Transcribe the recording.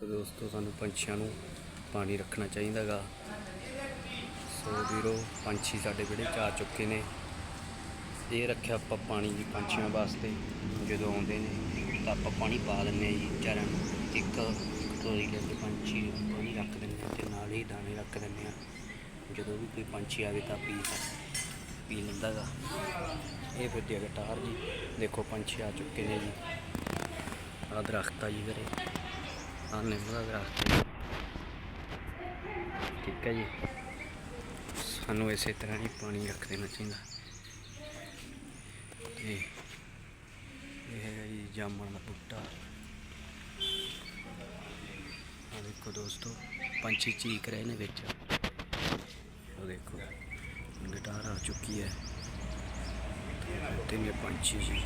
ਤੇ ਦੋਸਤੋ ਸਾਨੂੰ ਪੰਛੀਆਂ ਨੂੰ ਪਾਣੀ ਰੱਖਣਾ ਚਾਹੀਦਾਗਾ। ਸੋ ਵੀਰੋ, ਪੰਛੀ ਸਾਡੇ ਵਿਹੜੇ 'ਚ ਆ ਚੁੱਕੇ ਨੇ। ਇਹ ਰੱਖਿਆ ਆਪਾਂ ਪਾਣੀ ਜੀ ਪੰਛੀਆਂ ਵਾਸਤੇ। ਜਦੋਂ ਆਉਂਦੇ ਨੇ, ਤਾਂ ਆਪਾਂ ਪਾਣੀ ਪਾ ਦਿੰਦੇ ਹਾਂ ਜੀ ਵਿਚਾਰਿਆਂ ਨੂੰ। ਇੱਕ ਕਟੋਰੀ ਲੈ ਕੇ ਪੰਛੀ ਨੂੰ ਪਾਣੀ ਰੱਖ ਦਿੰਦੇ ਹਾਂ ਤੇ ਨਾਲ ਹੀ ਦਾਣੇ ਰੱਖ ਦਿੰਦੇ ਹਾਂ। ਜਦੋਂ ਵੀ ਕੋਈ ਪੰਛੀ ਆਵੇ ਤਾਂ ਪੀ ਪੀ ਲੈਂਦਾ ਗਾ ਇਹ ਫਿਰ ਦੀ ਗਿਟਾਰ ਜੀ, ਦੇਖੋ ਪੰਛੀ ਆ ਚੁੱਕੇ ਨੇ ਜੀ। ਆਹ ਦਰਖਤ ਆ ਜੀ ਵੀਰੇ। ਆਹ ਨਿੰਮ ਦਾ ਦਰਖਤ ਹੈ ਠੀਕ ਹੈ ਜੀ ਸਾਨੂੰ ਇਸੇ ਤਰ੍ਹਾਂ ਹੀ ਪਾਣੀ ਰੱਖ ਦੇਣਾ ਚਾਹੀਦਾ ਤੇ ਇਹ ਹੈਗਾ ਜੀ ਜਾਮਣ ਦਾ ਬੂਟਾ ਆ ਦੇਖੋ ਦੋਸਤੋ ਪੰਛੀ ਚੀਕ ਰਹੇ ਨੇ ਵਿੱਚ ਉਹ ਦੇਖੋ ਗਿਟਾਰ ਆ ਚੁੱਕੀ ਹੈ ਤੇ ਪੰਛੀ ਜੀ